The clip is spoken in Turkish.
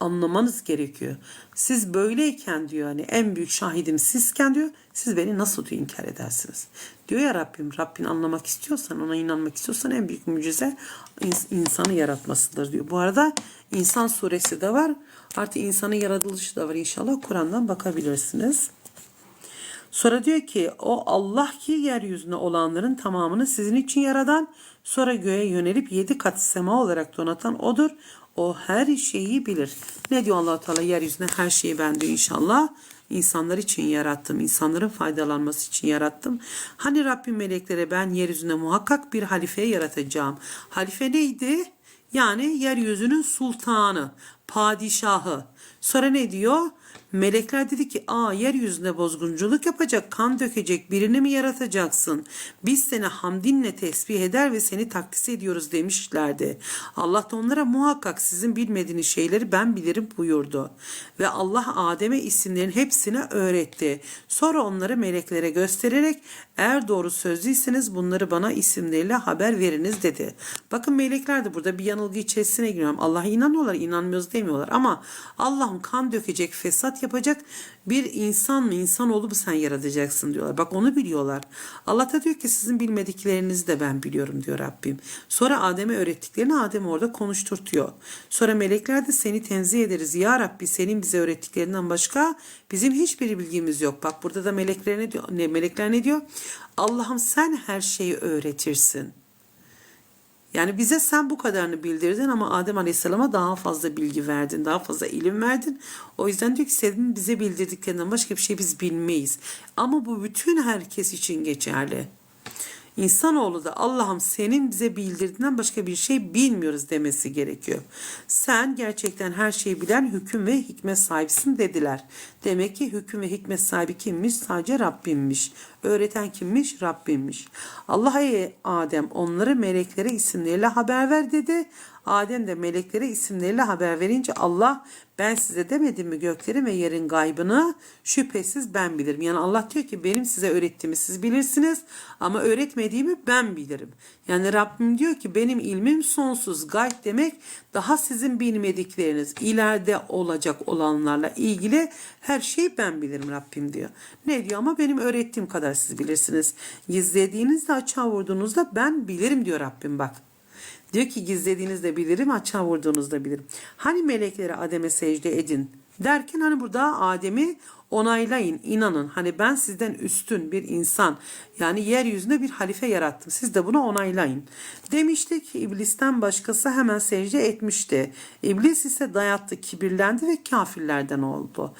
anlamanız gerekiyor. Siz böyleyken diyor hani en büyük şahidim sizken diyor siz beni nasıl diyor inkar edersiniz? Diyor ya Rabbim Rabbini anlamak istiyorsan ona inanmak istiyorsan en büyük mucize ins- insanı yaratmasıdır diyor. Bu arada insan suresi de var. Artı insanın yaratılışı da var inşallah Kur'an'dan bakabilirsiniz. Sonra diyor ki o Allah ki yeryüzünde olanların tamamını sizin için yaradan sonra göğe yönelip yedi kat sema olarak donatan odur. O her şeyi bilir. Ne diyor allah Teala yeryüzünde her şeyi ben diyor inşallah. İnsanlar için yarattım. insanların faydalanması için yarattım. Hani Rabbim meleklere ben yeryüzünde muhakkak bir halife yaratacağım. Halife neydi? Yani yeryüzünün sultanı, padişahı. Sonra ne diyor? Melekler dedi ki aa yeryüzünde bozgunculuk yapacak, kan dökecek birini mi yaratacaksın? Biz seni hamdinle tesbih eder ve seni takdis ediyoruz demişlerdi. Allah da onlara muhakkak sizin bilmediğiniz şeyleri ben bilirim buyurdu. Ve Allah Adem'e isimlerin hepsini öğretti. Sonra onları meleklere göstererek eğer doğru sözlüyseniz bunları bana isimleriyle haber veriniz dedi. Bakın melekler de burada bir yanılgı içerisine giriyor. Allah'a inanıyorlar, inanmıyoruz demiyorlar. Ama Allah'ım kan dökecek, fesat yapacak bir insan mı, insanoğlu mu sen yaratacaksın diyorlar. Bak onu biliyorlar. Allah da diyor ki sizin bilmediklerinizi de ben biliyorum diyor Rabbim. Sonra Adem'e öğrettiklerini Adem orada konuşturtuyor. Sonra melekler de seni tenzih ederiz. Ya Rabbi senin bize öğrettiklerinden başka bizim hiçbir bilgimiz yok. Bak burada da melekler ne diyor? Ne, melekler ne diyor? Allah'ım sen her şeyi öğretirsin. Yani bize sen bu kadarını bildirdin ama Adem Aleyhisselam'a daha fazla bilgi verdin, daha fazla ilim verdin. O yüzden diyor ki senin bize bildirdiklerinden başka bir şey biz bilmeyiz. Ama bu bütün herkes için geçerli. İnsanoğlu da Allah'ım senin bize bildirdiğinden başka bir şey bilmiyoruz demesi gerekiyor. Sen gerçekten her şeyi bilen hüküm ve hikmet sahibisin dediler. Demek ki hüküm ve hikmet sahibi kimmiş? Sadece Rabbimmiş. Öğreten kimmiş? Rabbimmiş. Allah ey Adem onları meleklere isimleriyle haber ver dedi. Adem de meleklere isimleriyle haber verince Allah ben size demedim mi göklerin ve yerin gaybını şüphesiz ben bilirim. Yani Allah diyor ki benim size öğrettiğimi siz bilirsiniz ama öğretmediğimi ben bilirim. Yani Rabbim diyor ki benim ilmim sonsuz. Gayb demek daha sizin bilmedikleriniz ileride olacak olanlarla ilgili her şeyi ben bilirim Rabbim diyor. Ne diyor ama benim öğrettiğim kadar siz bilirsiniz. Gizlediğinizde açığa vurduğunuzda ben bilirim diyor Rabbim bak. Diyor ki gizlediğinizde bilirim, açığa vurduğunuzda bilirim. Hani meleklere Adem'e secde edin derken hani burada Adem'i onaylayın, inanın. Hani ben sizden üstün bir insan yani yeryüzünde bir halife yarattım. Siz de bunu onaylayın. Demişti ki iblisten başkası hemen secde etmişti. İblis ise dayattı, kibirlendi ve kafirlerden oldu.